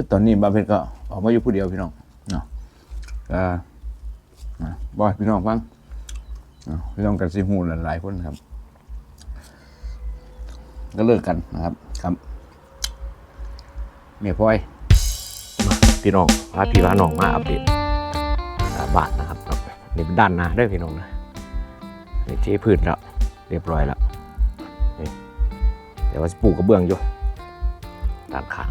คือตอนนี้บาเพชรก็ออกมาอยู่ผู้เดียวพี่น้องเนาะก็บอยพี่น้องฟังพี่น้องกันสิหูหลายคนครับ ก็เลิกกันนะครับครับเมียพลอยพี่น้องพาพี่พาน้องมาอัปเดตบานนะครับนี่เป็นด้านหน้าด้วยพี่น้องนะนี่เทพื้นแล้วเรียบร้อยแล้วนี่แต่ว่าสิปลูกกระเบื้องอยู่ด้านข้าง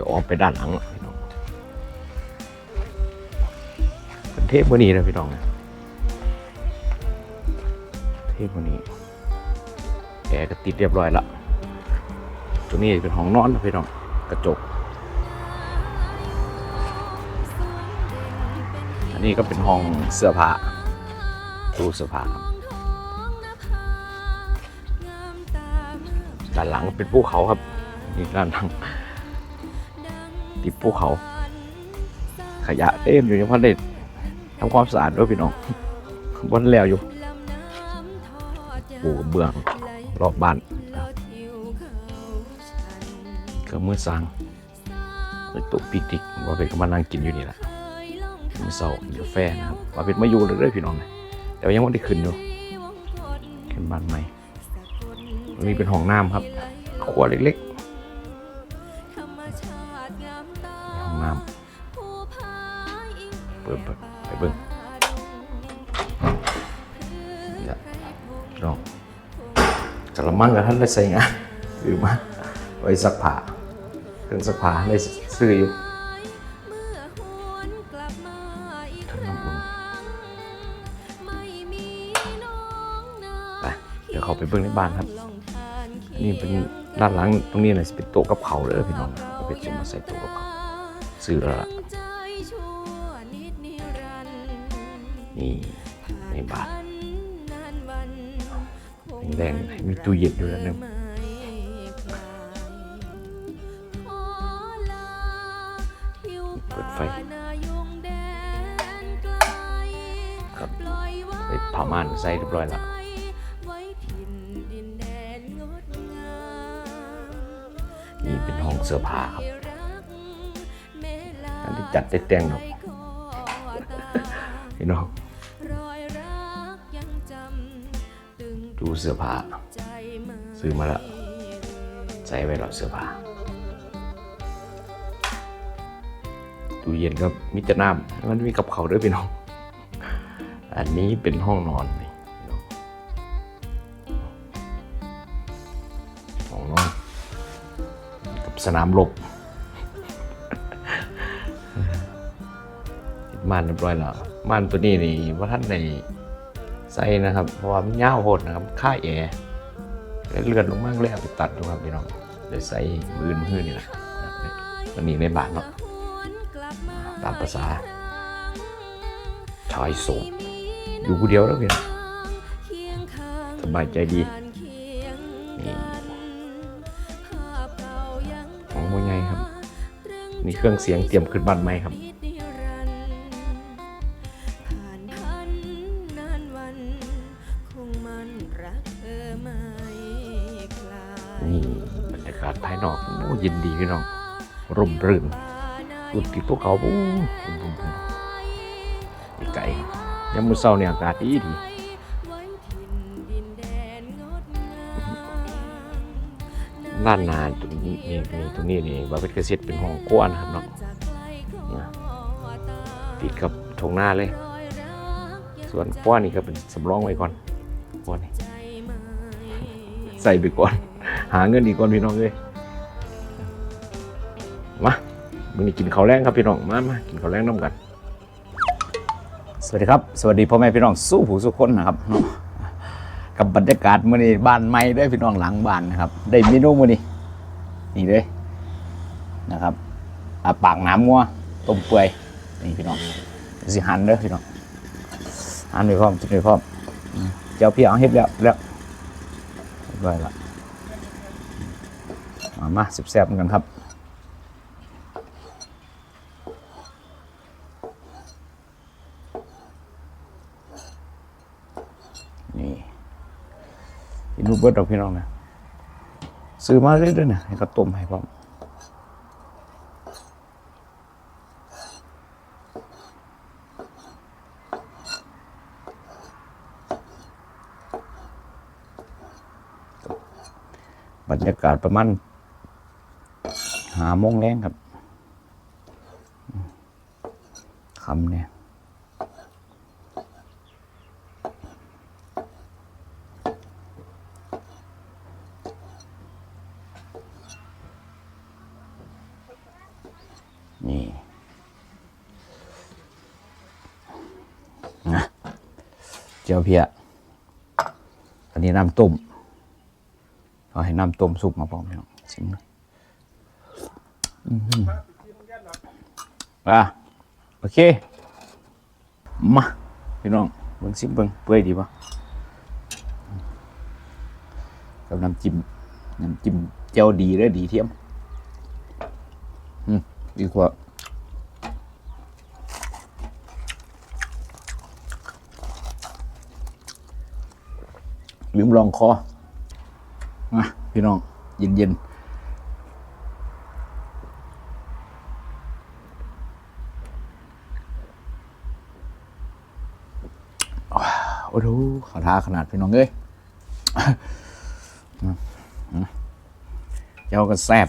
ดี๋ยวออกไปด้านหลังละพี่น้องเทพวันนี้นะพี่น้องนะเทพวันนี้แอร์ก็ติดเรียบร้อยละตัวนี้เป็นห้องนอนนะพี่น้องกระจก อันนี้ก็เป็นห้องเสื้อผ้าตู้เสื้อผ้าครับด้านหลังเป็นภูเขาครับนี่ด้านหลัง ติดภูเขา ขยะเต็มอยู่ยังพันเด็ดทำความสะอาดด้วยพี่น้องบนแล้วอยู่ปูเบื้องรอบบ้านก็มือสร้างไปตุกปิกติกว่าเป็นก็มานั่งกินอยู่นี่แหละมือเสาร์กินกาแฟนะครับว่าเป็นมาอยู่เลยเด้อพี่น้องนะแต่ยังไม่ได้ขึ้นอยู่ขึ้นบ้านใหม่ตรงนี้เป็นห้องน้ำครับครัวเล็กๆ ปิดเปิดไปเบิ้งเนี่ยพี่น้องกระมังกับท่านได้ใส่งานหรือมาไว้ซักผ้าเครื่องซักผ้าได้ซื้ออยู่ท่านน้ำอุ่นไปเดี๋ยวเขาไปเบิ่งในบ้านครับอันนี้เป็นด้านหลังตรงนี้เลยเป็นโต๊ะกับเขาเลยพี่น้องเอาไปจะมาใส่โต๊ะกับเขาซื้อแล้วล่ะ นี่ในบ้านแดงๆมีตู้เย็นอยู่แล้วนึงเปิดไฟครับไปผ้าม่านใส่เรียบร้อยแล้วนี่เป็นห้องเสื้อผ้าครับอันที่จัดได้แต่งเนาะพี่น้อง ดูเสื้อผ้าซื้อมาแล้ว ใส่ไว้แล้วเสื้อผ้าตู้เย็นก็มิจน้ำมันมีกับเขาด้วยพี่น้อง อันนี้เป็นห้องนอนนี่ห้องนอนกับสนามรบม่านเรียบร้อยแล้ว ม่านตัวนี้นี่ว่าท่านในใส่นะครับ เพราะว่ามันยาวโหดนะครับค่าแอร์เลือนลงมากเลยเอาไปตัดดูครับพี่น้องเดี๋ยวใส่มือมือนี่แหละวันนี้ในบานเนาะตามภาษาชายโสดอยู่ผู้เดียวแล้วพี่น้องสบายใจดีนี่ของมวยไงครับ นี่เครื่องเสียงเตรียมขึ้นบ้านไหมครับ พี่น้องร่มรื่นกุฏิพวกเขาปูไก่ยังมือเศร้าเนี่ยอากาศดีดีด้านนาตรงนี้นี่ตรงนี้นี่ว่าเป็นเกษตรเป็นห้องกว้างนครับเนาะติดกับทงหน้าเลย ส่วนกว้างนี่ก็เป็นสำรองไว้ก่อนกว้านี่ใส่ไปก่อน หาเงินอีกก่อนพี่น้องเลย มามึงนี่กินข้าวแรงครับพี่น้องมามากินข้าวแรงน้ำกัน สวัสดีครับ สวัสดีพ่อแม่พี่น้องสู้ผู้สุคนนะครับ กับบรรยากาศมื้อนี้บ้านใหม่ได้พี่น้องหลังบ้านนะครับ ได้เมนูมื้อนี้นี่เลยนะครับปากน้ำงัวต้มเปื่อยนี่พี่น้องสิหันเด้อพี่น้องหันไปพร้อมกินไปพร้อมอืมเจ้าพี่เอาเฮ็ดแล้วแล้วเรียบร้อยละมามาแซ่บกันครับ นี่ กินรู เบิดดอกพี่น้องนะซื้อมาเรื่อยๆนะให้เขาต้มให้พร้อมบรรยากาศประมาณหาโมงแรงครับคำเนี่ย จียวเพียอันนี้น้ำต้มเอาให้น้ำต้มสุกมาพร้อมแล้วชิมนะอื้อหืออะโอเค มาพี่น้องเบิ่งซิมเบิ่งเปื่อยดีปะกับน้ำจิ้มน้ำจิ้มเจียวดีเลยดีเทียม อืมดีกว่า ลืมลองคอมาพี่น้อง เย็นเย็นโอ้โหขาท้าขนาดพี่น้องเอ้ยเจ้าก็แซบ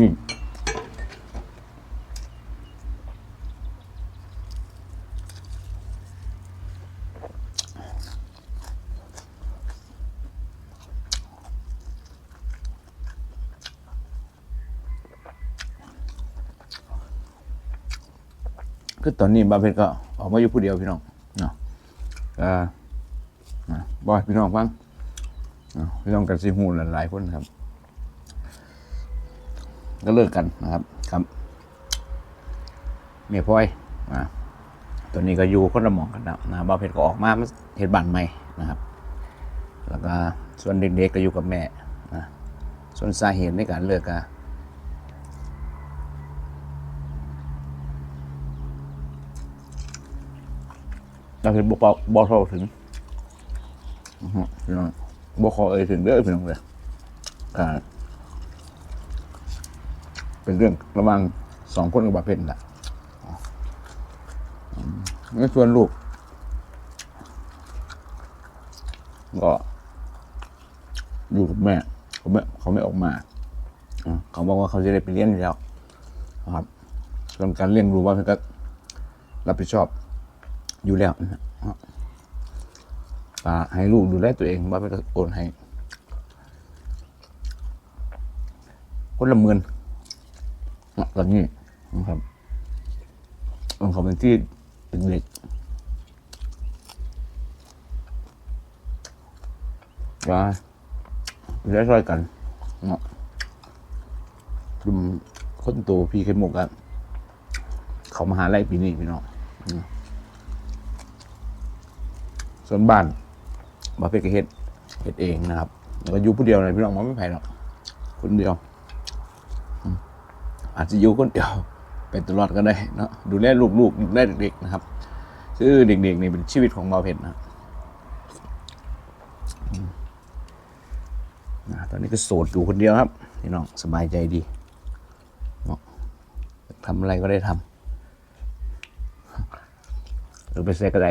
นี่คือตอนนี้บาเพชรก็ออกมาอยู่ผู้เดียวพี่น้องเนาะอ่าบอยพี่น้องฟังพี่น้องกันสิหูหลายคนครับ ก็เลิกกันนะครับครับเมียพลอยอ่าตัวนี้ก็อยู่คนละหมองกันนะนะบ้าวเพชรก็ออกมาเห็ดบ้านใหม่นะครับ แล้วก็ส่วนเด็กๆก็อยู่กับแม่นะส่วนสาเหตุในการเลิกก็เราเห็นบอกบอกเราถึงพี่น้องบอกขอเอ่ยถึงเด้อพี่น้องเลยอ่า เป็นเรื่องระหว่างสองคนกับบาเพนแหละอืมในส่วนลูกก็อยู่กับแม่เขาไม่เขาไม่ออกมาเขาบอกว่าเขาจะได้ไปเลี้ยงอยู่แล้วนะครับส่วนการเลี้ยงดูว่าเพื่อนก็รับผิดชอบอยู่แล้วนะฮะอ่าให้ลูกดูแลตัวเองว่าเพื่อนก็โอนให้คนละหมื่น อะตอนนี้นะครับมันเขาเป็นที่เป็นเด็กว่าได้ช่วยกันเนาะกลุ่มคนโตพี่เข้มหมกอะเขามาหาไล่ปีนี้พี่น้องส่วนบ้านมาเป็กเฮ็ดเฮ็ดเองนะครับแล้วก็อยู่ผู้เดียวเลยพี่น้องมันไม่ไผ่หรอกคนเดียว อาจจะอยู่คนเดียวไปตลอดก็ได้เนอะดูแลลูกๆดูแลเด็กๆนะครับ คือเด็กๆนี่เป็นชีวิตของบาวเพชรนะตอนนี้ก็โสดอยู่คนเดียวครับพี่น้องสบายใจดีเนาะทำอะไรก็ได้ทำหรือไปเซ็กก็ได้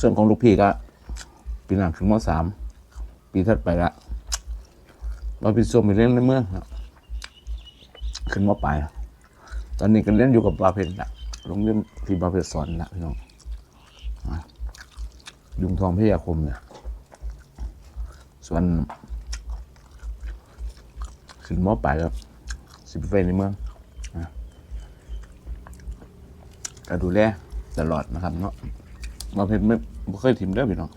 ส่วนของลูกพี่ก็ปีหน้าถึงมสามปีถัดไปละเราเป็นส่วนไปเล่นในเมืองครับขึ้นมปลายตอนนี้ก็เล่นอยู่กับบาเพนละโรงเรียนที่บาเพนสอนละพี่น้องยุงทองพยาคมเนี่ยส่วนขึ้นมปลายแล้วสิบไปในเมืองก็ดูแลตลอดนะครับเนาะ เราเห็นไม่เคยถิ่มเด้อพี่น้อง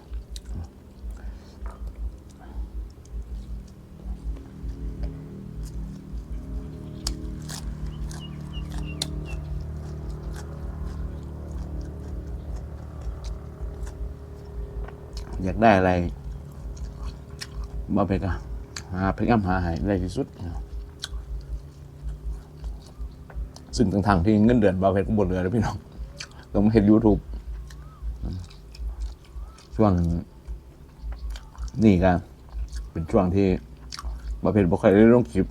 อยากได้อะไรมาเป็นหาเพกอำหาหายได้ที่สุด ซึ่งทางทางที่เงินเดือนบาเพชรก็บนเรือแล้วพี่น้องต้องาเห็นยูทูบ ช่วง นี่ก็เป็นช่วงที่บ่าเพชรบ่ค่อยได้ลงคลิป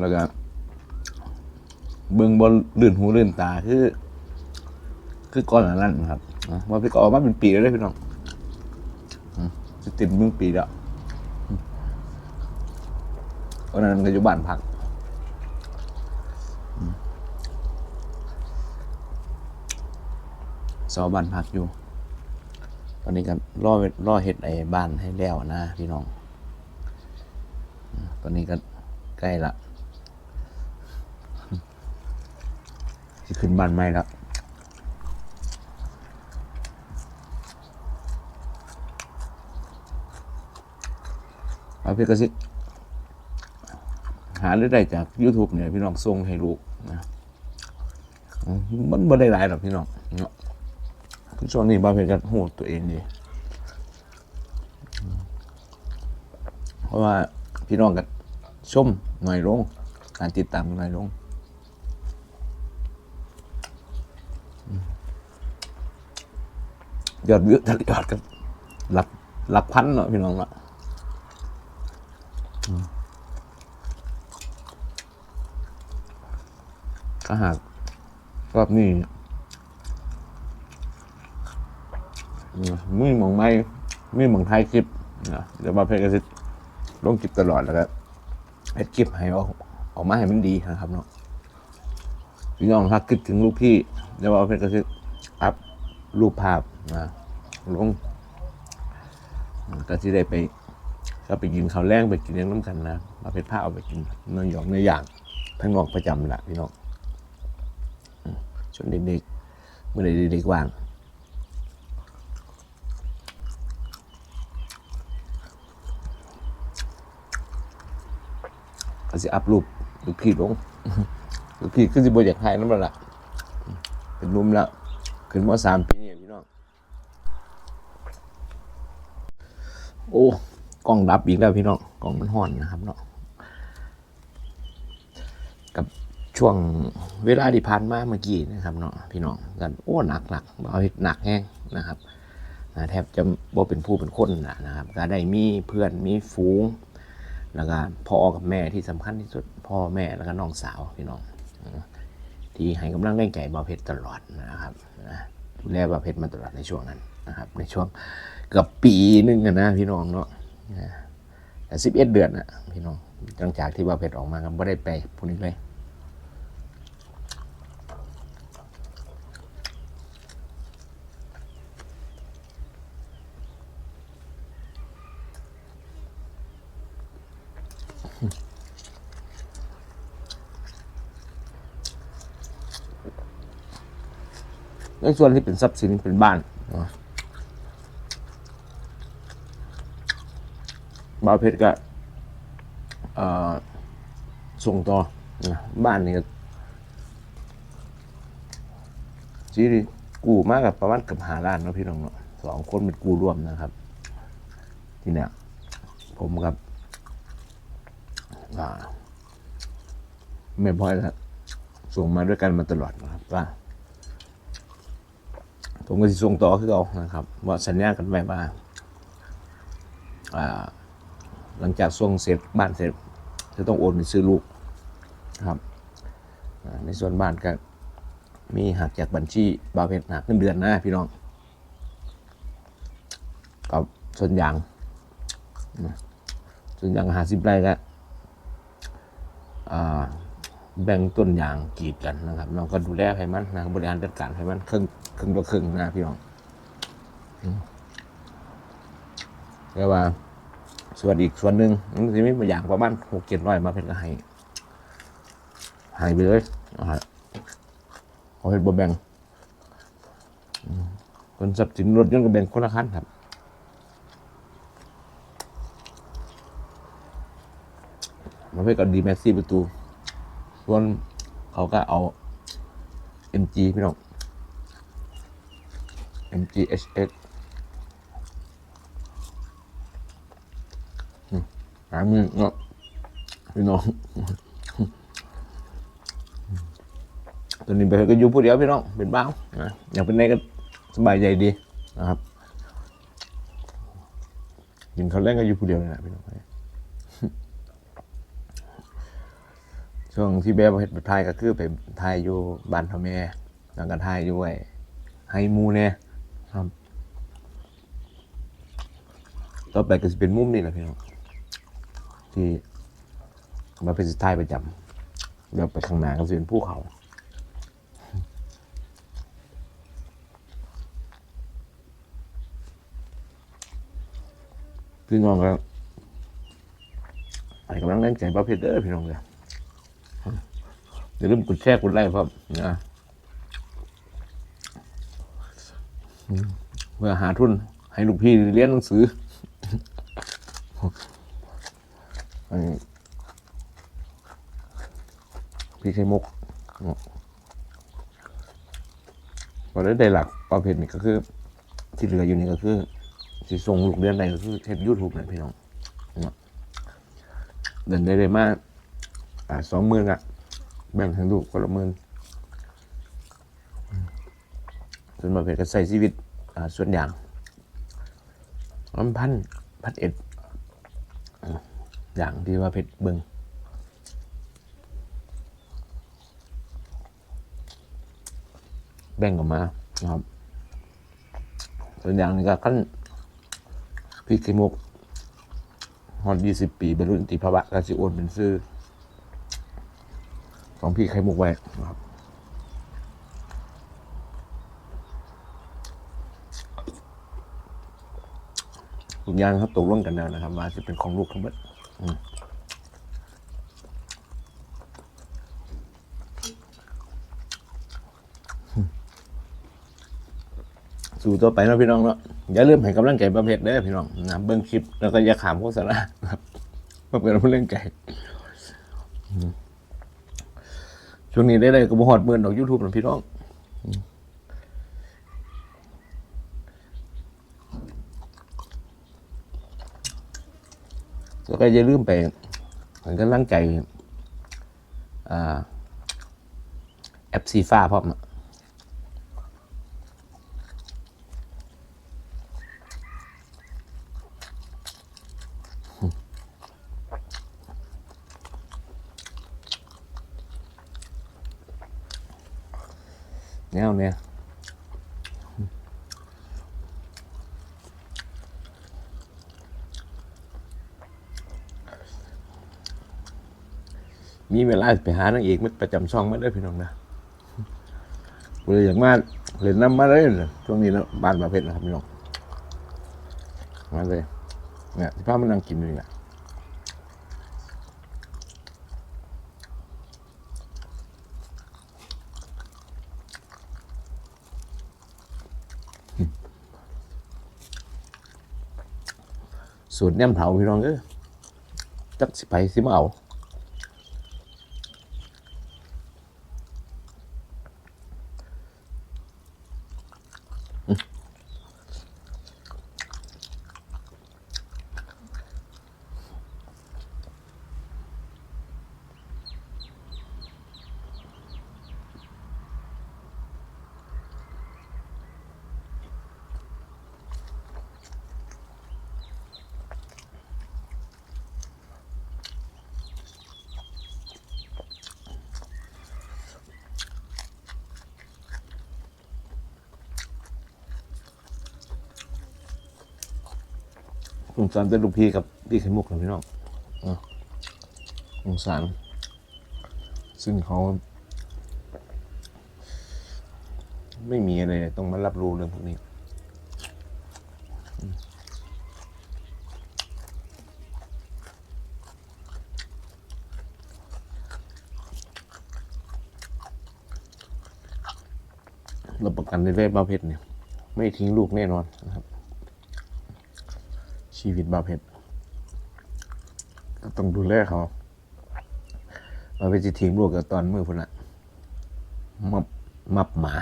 แล้วก็เบิ่งบ่ลื่นหูลื่นตาคือ คือก่อนหน้านั้นนะครับอ่าบ่าวเพชรก็ออกมาเป็นปีแล้วเด้พี่น้องจะติดมึงปีแล้วอืมตอนนั้นก็อยู่บ้านพัก สอบ้านพักอยู่ ตอนนี้ก็รอรอเห็ดไอ้บ้านให้แล้วนะพี่น้อง ตอนนี้ก็ใกล้ละจะขึ้นบ้านใหม่แล้วเอาพี่กระซิหาได้ได้จาก YouTube เนี่ยพี่น้องส่งให้ลูกนะอืมมันไม่ได้หลายหรอกพี่น้องเนาะ ช่วงนี้บาเพชรก็หูตัวเองดี เพราะว่าพี่น้องก็ชมหน่อยลง การติดตามหน่อยลงยอดวิวแต่ละยอดก็หลักหลักพันเนาะพี่น้องละก็หากรอบนี้ มีหมองไม่มีหมองไทยคลิปนะเดี๋ยวมาเพจก็จะลงคลิปตลอดแล้วก็เฮ็ดคลิปให้ออกออกมาให้มันดีนะครับเนาะพี่น้องถ้าคิดถึงลูกพี่เดี๋ยวมาเพจก็จะอัพรูปภาพนะลงก็จะได้ไปก็ไปกินข้าวแรงไปกินเลี้ยงน้ำกันนะมาเพจผ้าเอาไปกินเนื้อหยองเนื้อย่างทั้งนอกประจำแหละพี่น้องอืมส่วนเด็กๆเมื่อเด็กๆว่าง ก็สิอัพรูปลูกพี่ลงลูกพี่คือสิบอยากให้นั่นแหละเป็นนุ่มแล้วขึ้นมสามปีนี่พี่น้องโอ้กล้องดับอีกแล้วพี่น้องกล้องมันห่อนนะครับเนาะกับช่วงเวลาที่ผ่านมาเมื่อกี้นะครับเนาะพี่น้องกันโอ้หนักหนักเอาหนักแห้งนะครับอ่าแทบจะบ่เป็นผู้เป็นคนนะนะครับ ก็ได้มีเพื่อนมีฝูง แล้วก็พ่อกับแม่ที่สำคัญที่สุด พ่อแม่แล้วก็น้องสาวพี่น้อง ที่ให้กำลังแรงใจบาเพชรตลอดนะครับดูแลบาเพชรมาตลอดในช่วงนั้นนะครับ ในช่วงเกือบปีนึงนะพี่น้องเนาะแต่สิบเอ็ดเดือนนะพี่น้องหลังจากที่บาเพชรออกมาก็ไม่ได้ไปพูดนี้เลย ในส่วนที่เป็นทรัพย์สินเป็นบ้านเนาะบ่าวเพชรก็เอ่อส่งต่อนะบ้านนี่ก็ที่กู้มากกับประมาณเกับหาล้านเนาะพี่น้องเนาะสองคนเป็นกู้ร่วมนะครับ ที่เนี่ยผมกับ อ่าแม่พ่อยก็ส่งมาด้วยกันมาตลอดนะครับว่าผมก็สิส่งต่อคือเอานะครับ ว่าสัญญากันไว้ว่าหลังจากส่งเสร็จบ้านเสร็จจะต้องโอนไปซื้อลูกครับในส่วนบ้านก็มีหักจากบัญชีบาเพชรหักเงินเดือนนะพี่น้องกับส่วนยางส่วนยางหาสิบไร่ก็อ่า แบ่งต้นยางกีดกันนะครับน้องก็ดูแลให้มันนะบริหารจัดการให้มันครึ่งครึ่งต่อครึ่งนะพี่น้องแล้วว่าส่วนอีกส่วนหนึ่งมันจะมีบางอย่างประมาณหกเจ็ดร้อยมาเป็นก็ให้ให้ไปเลยเอาให้เอาให้บ่แบ่งคนทรัพย์สินรถยนต์ก็แบ่งคนละคันครับ มาเพื่อกับดีแม็กซี่ประตูส่วนเขาก็เอา MG พี่น้อง MGHS อืมหามือเนาะพี่น้องตอนนี้ไปก็อยู่ผู้เดียวพี่น้องเป็นบ้านะอยากเป็นไงก็สบายใจดีนะครับกินข้าวแรกก็อยู่ผู้เดียวนี่แหละพี่น้อง ช่วงที่แบบเห็ดไทยก็คือไปไทยอยู่บ้านพ่อแม่แล้วก็ไทยอยู่ไอ้ไฮมูเนี่ยครับต่อไปก็จะเป็นมุมนี่แหละพี่น้องที่มาเป็นสุดท้ายประจำแล้วไปข้างหน้าก็จะเป็นภูเขาพี่น้องก็ให้กำลังแรงใจบ้าเพชรเด้อพี่น้องเลย อย่าลืมกดแชร์กดไลค์ครับนะอืมเพื่อหาทุนให้ลูกพี่เรียนหนังสือพี่ไข่มุกพอได้ได้หลักประเภทนี้ก็คือ ที่เหลืออยู่นี่ก็คือสิส่งลูกเรียนใดก็คือเทปยูทูบนะพี่น้องเดินได้เลยมากอ่าสองหมื่นอะ แบ่งทั้งลูกคนละหมื่นส่วนมาเพจก็ใส่ชีวิตอ่าส่วนอย่างอันพันพันเอ็ดอย่างที่ว่าเพชรเบิงแบ่งออกมานะครับส่วนอย่างนี้ก็ขั้นพี่ไข่มุกฮอนยี่สิบปีบรรลุนิติภาวะกาสิโอนเป็นซื้อ ของพี่ไข่มุกไว้นะครับทุกอย่างครับตกลงกันแล้วนะครับว่าจะเป็นของลูกทั้งหมดสู่ต่อไปนะพี่น้องเนาะอย่าลืมให้กำลังใจประเภทเด้อพี่น้องนะเบิ้งคลิปแล้วก็อย่าขามโฆษณาครับเพื่อเป็นเรื่องใจ ช่วงนี้ได้เลยก็บ่ฮอดหมื่นดอกยูทูบนะพี่น้องแล้วก็อย่าลืมไปเหมือนกับล้างใจอ่าแอปซีฟ้าพร้อมอะ แนวเนี่ยมีเวลาไปหานางเอกมาประจำช่องมาได้พี่น้องนะเลยอย่ากมากเล่นน้ำมาเลยช่วงนี้นะบ้านมาเพชรนะครับพี่น้องมาเลยเนี่ยที่พามันนั่งกินอยู่เนี่แสูตรแนมเผาพี่น้องเออจักสิไปสิมาเอา สงสารเป็นลูกพี่กับพี่ไข่มุกนะพี่น้องเนาะสงสาร ซึ่งเขาไม่มีอะไรต้องมารับรู้เรื่องพวกนี้รับประกันในเรื่องบาเพชรเนี่ย ไม่ทิ้งลูกแน่นอนนะครับ ชีวิตบาเพชรต้องดูแลเขาบาเพชรจะทิ้งลูกกับตอนมือพุ่นละมับมับหมา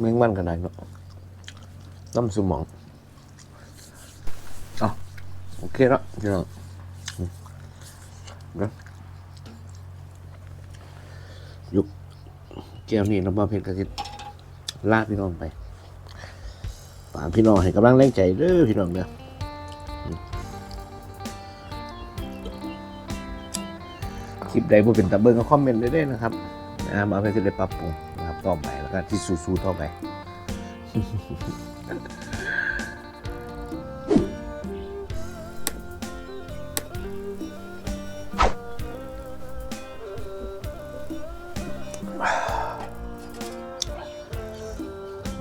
แมงมันกันไหนเนาะน้ำสมองอะโอเคแล้วพี่น้องอืมเดี๋ยวยุกแก้วนี่น้ำมาเพชรกระติดลาพี่น้องไปฝากพี่น้องให้กำลังแรงใจเด้อพี่น้องเด้ออืมคลิปใดบ่เป็นตะเบิงก็คอมเมนต์ได้เด้อนะครับนะมาเพชรจะได้ปรับปรุงนะครับ ต่อไปแล้วก็ที่สู้ๆต่อไป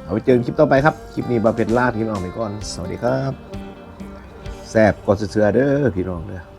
เอาไปเจอคลิปต่อไปครับ คลิปนี้บาเพชรลาพี่น้องไปก่อน สวัสดีครับ แซบกดเสือเด้อพี่น้องเด้อ